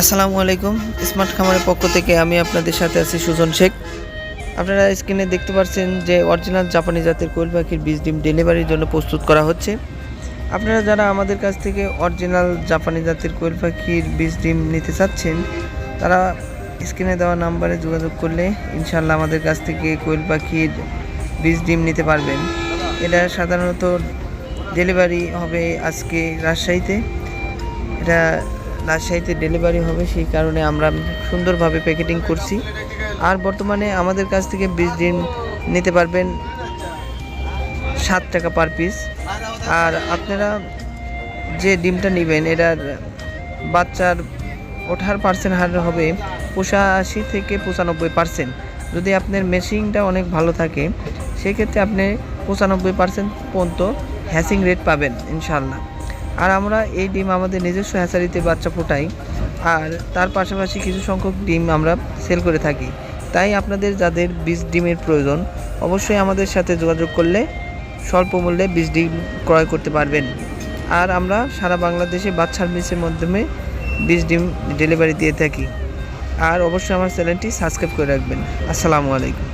আসসালামু আলাইকুম, স্মার্ট খামারের পক্ষ থেকে আমি আপনাদের সাথে আছি সুজন শেখ। আপনারা স্ক্রিনে দেখতে পাচ্ছেন যে অরিজিনাল জাপানি জাতের কোয়েল পাখির বীজ ডিম ডেলিভারির জন্য প্রস্তুত করা হচ্ছে। আপনারা যারা আমাদের কাছ থেকে অরিজিনাল জাপানি জাতের কোয়েল পাখির বীজ ডিম নিতে চাচ্ছেন, তারা স্ক্রিনে দেওয়া নাম্বারে যোগাযোগ করলে ইনশাল্লাহ আমাদের কাছ থেকে কোয়েল পাখির বীজ ডিম নিতে পারবেন। এটা সাধারণত ডেলিভারি হবে আজকে রাজশাহীতে। এটা রাজশাহীতে ডেলিভারি হবে, সেই কারণে আমরা সুন্দরভাবে প্যাকেটিং করছি। আর বর্তমানে আমাদের কাছ থেকে বীজ ডিম নিতে পারবেন সাত টাকা পার পিস আর আপনারা যে ডিমটা নেবেন, এটার বাচ্চার ওঠার পার্সেন্ট হার হবে, পঁচাশি থেকে পঁচানব্বই পার্সেন্ট যদি আপনার মেশিনটা অনেক ভালো থাকে, সেক্ষেত্রে আপনি পঁচানব্বই পার্সেন্ট পর্যন্ত হ্যাসিং রেট পাবেন ইনশাল্লাহ আর আমরা এই ডিম আমাদের নিজস্ব হ্যাচারিতে বাচ্চা ফোটাই, আর তার পাশাপাশি কিছু সংখ্যক ডিম আমরা সেল করে থাকি। তাই আপনাদের যাদের বীজ ডিমের প্রয়োজন, অবশ্যই আমাদের সাথে যোগাযোগ করলে স্বল্প মূল্যে বীজ ডিম ক্রয় করতে পারবেন। আর আমরা সারা বাংলাদেশে বাচ্চার সার্ভিসের মাধ্যমে বীজ ডিম ডেলিভারি দিয়ে থাকি। আর অবশ্যই আমার চ্যানেলটি সাবস্ক্রাইব করে রাখবেন। আসসালামু আলাইকুম।